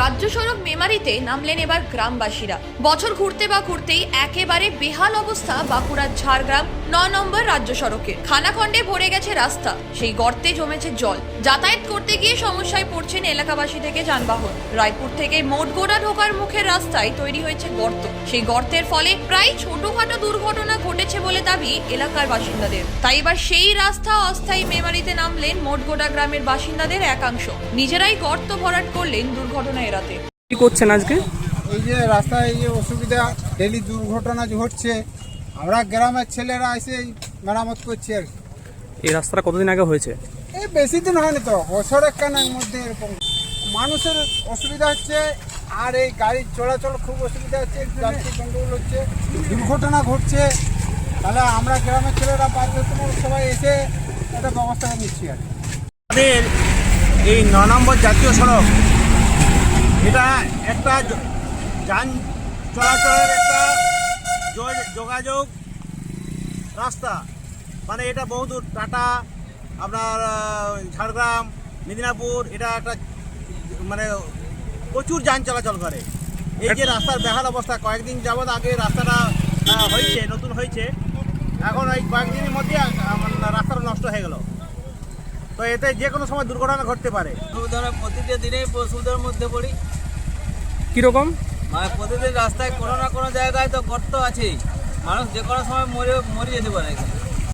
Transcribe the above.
রাজ্য সড়ক মেমারিতে নামলেন এবার গ্রামবাসীরা। বছর ঘুরতে বা ঘুরতেই একেবারে বেহাল অবস্থা বাঁকুড়ার ঝাড়গ্রাম ন নম্বর রাজ্য সড়কে। খানাখণ্ডে ভরে গেছে রাস্তা, সেই গর্তে জমেছে জল। যাতায়াত করতে গিয়ে সমস্যায় পড়ছেন এলাকাবাসী থেকে যানবাহন। রায়পুর থেকে মোটগোড়া ঢোকার মুখের রাস্তায় তৈরি হয়েছে গর্ত। সেই গর্তের ফলে প্রায় ছোটখাটো দুর্ঘটনা ঘটেছে বলে দাবি এলাকার বাসিন্দাদের। তাই এবার সেই রাস্তা অস্থায়ী মেমারিতে নামলেন মোটগোড়া গ্রামের বাসিন্দাদের একাংশ। নিজেরাই গর্ত ভরাট করলেন দুর্ঘটনা এড়াতে কি করছেন আজকে? এই যে রাস্তায় এই যে অসুবিধা ডেলি দুর্ঘটনা যে হচ্ছে আমরা গ্রামের ছেলেরা এসে এই মেরামত করছি আর কি। এই রাস্তাটা কতদিন আগে হয়েছে? এই বেশি দিন হয়নি তো বছরের কানের মধ্যে এরকম। মানুষের অসুবিধা হচ্ছে আর এই গাড়ির চলাচল খুব অসুবিধা হচ্ছে যাত্রী গন্ডগোল হচ্ছে দুর্ঘটনা ঘটছে। তাহলে আমরা গ্রামের ছেলেরা বাধ্যতামূলক সবাই এসে একটা ব্যবস্থা করে নিচ্ছি আর কি। আমাদের এই ন নম্বর জাতীয় সড়ক এটা একটা যান চলাচলের একটা যোগাযোগ রাস্তা। মানে এটা বহুদূর টাটা, আপনার ঝাড়গ্রাম, মেদিনীপুর, এটা একটা মানে প্রচুর যান চলাচল করে। এই যে রাস্তার বেহাল অবস্থা, কয়েকদিন যাবৎ আগে রাস্তাটা হয়েছে, নতুন হয়েছে। এখন এই কয়েকদিনের মধ্যে মানে রাস্তাটা নষ্ট হয়ে গেল। তো এতে যে কোনো সময় দুর্ঘটনা ঘটতে পারে। প্রতিটা দিনেই পশুদের মধ্যে পড়ি। কীরকম? মানে প্রতিদিন রাস্তায় কোনো না কোনো জায়গায় তো গর্ত আছে মানুষ যে কোনো সময় মরে মরে যেতে পারে এখানে।